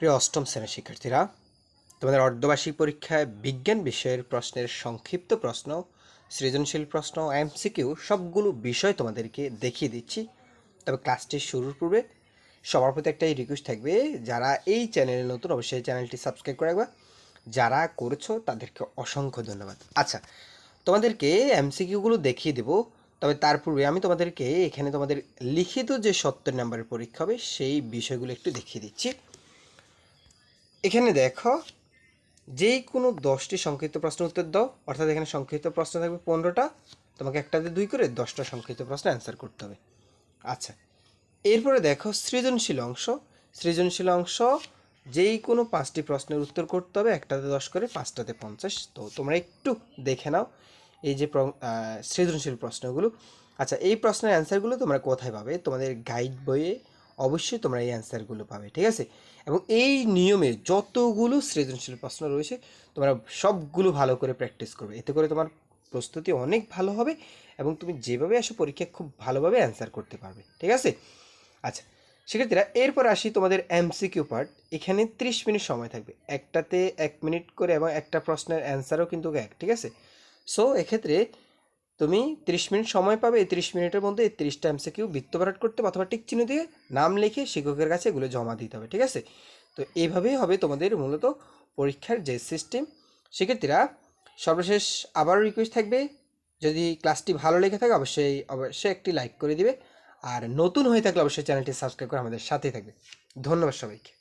প্রিয় অষ্টম শ্রেণির শিক্ষার্থীরা, তোমাদের অর্ধবার্ষিক পরীক্ষায় বিজ্ঞান বিষয়ের প্রশ্নের সংক্ষিপ্ত প্রশ্ন, সৃজনশীল প্রশ্ন, এমসিকিউ সবগুলো বিষয় তোমাদেরকে দেখিয়ে দিচ্ছি। তবে ক্লাসটি শুরুর পূর্বে সবার প্রতি একটাই রিকোয়েস্ট থাকবে, যারা এই চ্যানেলে নতুন অবশ্যই চ্যানেলটি সাবস্ক্রাইব করে রাখবা। যারা করেছ তাদেরকে অসংখ্য ধন্যবাদ। আচ্ছা তোমাদেরকে এমসিকিউগুলো দেখিয়ে দেবো, তবে তার পূর্বে আমি তোমাদেরকে এখানে তোমাদের লিখিত যে সত্তর নম্বরের পরীক্ষা হবে, সেই বিষয়গুলো একটু দেখিয়ে দিচ্ছি। এখানে দেখো, যেই কোনো দশটি সংক্ষিপ্ত প্রশ্ন উত্তর দাও, অর্থাৎ এখানে সংক্ষিপ্ত প্রশ্ন থাকবে পনেরোটা, তোমাকে একটাতে দুই করে দশটা সংক্ষিপ্ত প্রশ্ন অ্যান্সার করতে হবে। আচ্ছা এরপরে দেখো সৃজনশীল অংশ। সৃজনশীল অংশ, যেই কোনো পাঁচটি প্রশ্নের উত্তর করতে হবে, একটাতে দশ করে, পাঁচটাতে পঞ্চাশ। তো তোমরা একটু দেখে নাও এই যে সৃজনশীল প্রশ্নগুলো। আচ্ছা এই প্রশ্নের অ্যান্সারগুলো তোমরা কোথায় পাবে? তোমাদের গাইড বইয়ে অবশ্যই তোমরা এই অ্যান্সারগুলো পাবে, ঠিক আছে? এবং এই নিয়মে যতগুলো সৃজনশীল প্রশ্ন রয়েছে, তোমরা সবগুলো ভালো করে প্র্যাকটিস করবে। এতে করে তোমার প্রস্তুতি অনেক ভালো হবে এবং তুমি যেভাবে আসো পরীক্ষায় খুব ভালোভাবে অ্যান্সার করতে পারবে, ঠিক আছে? আচ্ছা সেক্ষেত্রে এরপর আসি তোমাদের এমসিকিউ পার্ট এখানে ত্রিশ মিনিট সময় থাকবে। একটাতে এক মিনিট করে এবং একটা প্রশ্নের অ্যান্সারও কিন্তু এক, ঠিক আছে? সো এক্ষেত্রে তুমি ত্রিশ মিনিট সময় পাবে, এই ত্রিশ মিনিটের মধ্যে এই ত্রিশটা এমসিকিউ বৃত্তপাঠ করতে হবে অথবা টিক চিহ্ন দিয়ে নাম লিখে শিক্ষকের কাছে এগুলো জমা দিতে হবে, ঠিক আছে? তো এইভাবেই হবে তোমাদের মূলত পরীক্ষার যে সিস্টেম শিক্ষার্থীরা, সর্বশেষ আবারও রিকোয়েস্ট থাকবে, যদি ক্লাসটি ভালো লেগে থাকে অবশ্যই অবশ্যই একটি লাইক করে দিবে। আর নতুন হয়ে থাকলে অবশ্যই চ্যানেলটি সাবস্ক্রাইব করে আমাদের সাথেই থাকবে। ধন্যবাদ সবাইকে।